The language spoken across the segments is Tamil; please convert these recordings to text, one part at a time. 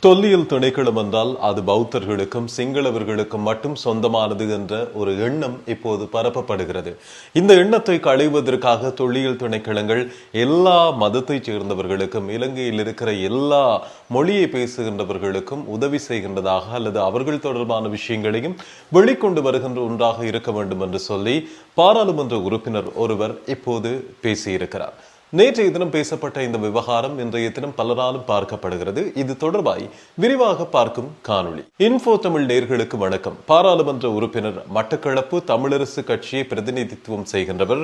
தொல்லியல் திணைக்களம் என்றால் அது பௌத்தர்களுக்கும் சிங்களவர்களுக்கும் மட்டும் சொந்தமானது என்ற ஒரு எண்ணம் இப்போது பரப்பப்படுகிறது. இந்த எண்ணத்தை களைவதற்காக தொல்லியல் திணைக்களங்கள் எல்லா மதத்தைச் சேர்ந்தவர்களுக்கும் இலங்கையில் இருக்கிற எல்லா மொழியை பேசுகின்றவர்களுக்கும் உதவி செய்கின்றதாக அல்லது அவர்கள் தொடர்பான விஷயங்களையும் வெளிக்கொண்டு வருகின்ற ஒன்றாக இருக்க வேண்டும் என்று சொல்லி பாராளுமன்ற உறுப்பினர் ஒருவர் இப்போது பேசியிருக்கிறார். நேற்றைய தினம் பேசப்பட்ட இந்த விவகாரம் இன்றைய தினம் பலராலும் பார்க்கப்படுகிறது. இது தொடர்பாய் விரிவாக பார்க்கும் காணொளி. இன்ஃபோ தமிழ் நேர்களுக்கு வணக்கம். பாராளுமன்ற உறுப்பினர் மட்டக்களப்பு தமிழரசு கட்சியை பிரதிநிதித்துவம் செய்கின்றவர்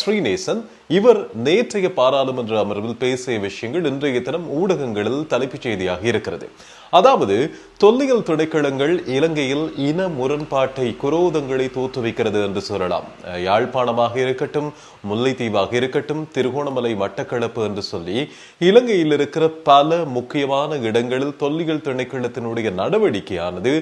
ஸ்ரீநேசன். இவர் நேற்றைய பாராளுமன்ற அமர்வில் பேசிய விஷயங்கள் இன்றைய தினம் ஊடகங்களில் தலைப்புச் செய்தியாக இருக்கிறது. அதாவது தொல்லியல் திணைக்களங்கள் இலங்கையில் இன முரண்பாட்டை குரோதங்களை தோற்றுவிக்கிறது என்று சொல்லலாம். யாழ்ப்பாணமாக இருக்கட்டும் முல்லைத்தீவாக இருக்கட்டும் திருகோணமலை மட்டக்களப்பு என்று சொல்லி இலங்கையில் இருக்கிற பல முக்கியமான இடங்களில் தொல்லியல் திணைக்களத்தினுடைய நடவடிக்கையானது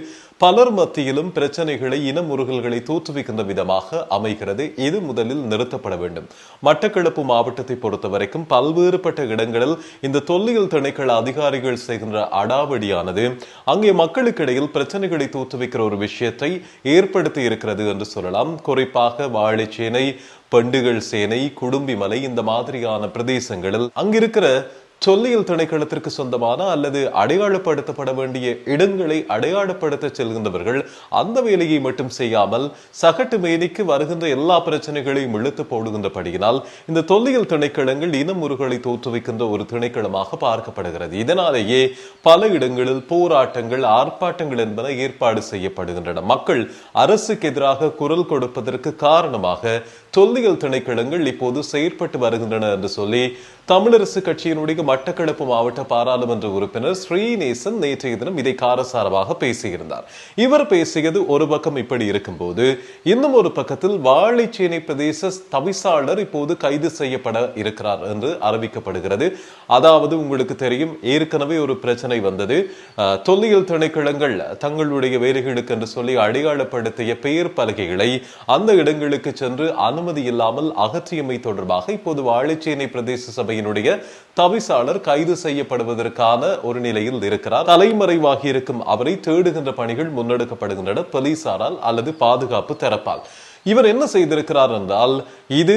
பலர் மத்தியிலும் பிரச்சனைகளை இன முருகல்களை தோற்றுவிக்கின்ற விதமாக அமைகிறது. இது முதலில் நிறுத்தப்பட வேண்டும். மட்டக்களப்பு மாவட்டத்தை பொறுத்த வரைக்கும் பல்வேறுபட்ட இடங்களில் இந்த தொல்லியல் திணைக்கள அதிகாரிகள் செய்கின்ற ஆனது அங்கே மக்களுக்கிடையில் பிரச்சனைகளை தோற்றுவிக்கிற ஒரு விஷயத்தை ஏற்படுத்தி இருக்கிறது என்று சொல்லலாம். குறிப்பாக வாழைச்சேனை பண்டுகள் சேனை குடும்பிமலை இந்த மாதிரியான பிரதேசங்களில் அங்கிருக்கிற சொல்லியல் திணைக்களத்திற்கு சொந்தமான அல்லது அடையாளப்படுத்தப்பட வேண்டிய இடங்களை அடையாளப்படுத்த செல்கின்றவர்கள் அந்த வேலையை மட்டும் செய்யாமல் சகட்டு மேனிக்கு வருகின்ற எல்லா பிரச்சனைகளையும் இழுத்து போடுகின்றபடியினால் இந்த தொல்லியல் திணைக்களங்கள் இனமுறுகளை தோற்றுவிக்கின்ற ஒரு திணைக்களமாக பார்க்கப்படுகிறது. இதனாலேயே பல இடங்களில் போராட்டங்கள் ஆர்ப்பாட்டங்கள் என்பன ஏற்பாடு செய்யப்படுகின்றன. மக்கள் அரசுக்கு எதிராக குரல் கொடுப்பதற்கு காரணமாக தொல்லியல் திணைக்களங்கள் இப்போது செயற்பட்டு வருகின்றன என்று சொல்லி தமிழரசு கட்சியினுடைய மட்டக்களப்பு மாவட்ட பாராளுமன்ற உறுப்பினர் ஸ்ரீநேசன் நேற்றைய தினம் இதை காரசாரமாக பேசியிருந்தார். இவர் பேசியது ஒரு பக்கம் இப்படி இருக்கும்போது இன்னும் ஒரு பக்கத்தில் வாழைச்சேனை பிரதேச தவிசாளர் இப்போது கைது செய்யப்பட இருக்கிறார் என்று அறிவிக்கப்படுகிறது. அதாவது உங்களுக்கு தெரியும் ஏற்கனவே ஒரு பிரச்சனை வந்தது. தொல்லியல் திணைக்களங்கள் தங்களுடைய வேலைகளுக்கு என்று சொல்லி அடையாளப்படுத்திய பெயர் பலகைகளை அந்த இடங்களுக்கு சென்று அனுமதி இல்லாமல் அகற்றியமை தொடர்பாக இப்போது வாழைச்சேனை பிரதேச சபையினுடைய தவிசாளர் கைது செய்யப்படுவதற்கான ஒரு நிலையில் இருக்கிறார். தலைமறைவாகி இருக்கும் அவரை தேடுகின்ற பணிகள் முன்னெடுக்கப்படுகின்றன. போலீசாரால் அல்லது பாதுகாப்பு தரப்பால். இவர் என்ன செய்திருக்கிறார் என்றால் இது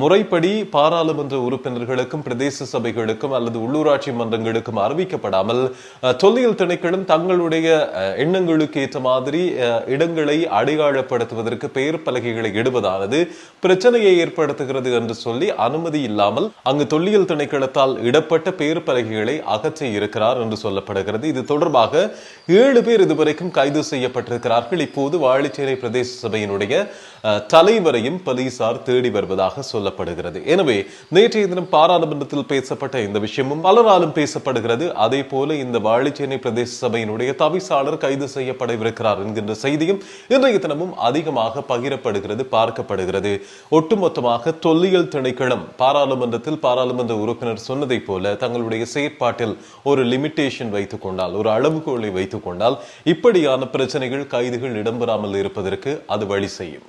முறைப்படி பாராளுமன்ற உறுப்பினர்களுக்கும் பிரதேச சபைகளுக்கும் அல்லது உள்ளூராட்சி மன்றங்களுக்கும் அறிவிக்கப்படாமல் தொல்லியல் திணைக்களும் தங்களுடைய எண்ணங்களுக்கு ஏற்ற மாதிரி இடங்களை அடையாளப்படுத்துவதற்கு பெயர் பலகைகளை இடுவதானது பிரச்சனையை ஏற்படுத்துகிறது என்று சொல்லி அனுமதி இல்லாமல் அங்கு தொல்லியல் திணைக்களத்தால் இடப்பட்ட பெயர் பலகைகளை அகற்றி இருக்கிறார் என்று சொல்லப்படுகிறது. இது தொடர்பாக ஏழு பேர் இதுவரைக்கும் கைது செய்யப்பட்டிருக்கிறார்கள். இப்போது வாழைச்சேனை பிரதேச சபையினுடைய தலைவரையும் போலீசார் தேடி வருவதாக சொல்லப்படுகிறது. எனவே நேற்றைய தினம் பாராளுமன்றத்தில் பேசப்பட்ட இந்த விஷயமும் பலராலும் பேசப்படுகிறது. அதே போல இந்த வாழைச்சேனை பிரதேச சபையினுடைய தவிசாளர் கைது செய்யப்படவிருக்கிறார் என்கின்ற செய்தியும் இன்றைய தினமும் அதிகமாக பகிரப்படுகிறது பார்க்கப்படுகிறது. ஒட்டுமொத்தமாக தொல்லியல் திணைக்களம் பாராளுமன்றத்தில் பாராளுமன்ற உறுப்பினர் சொன்னதைப் போல தங்களுடைய செயற்பாட்டில் ஒரு லிமிட்டேஷன் வைத்துக் கொண்டால் ஒரு அளவுகோலை வைத்துக் கொண்டால் இப்படியான பிரச்சனைகள் கைதுகள் இடம்பெறாமல் இருப்பதற்கு அது வழி செய்யும்.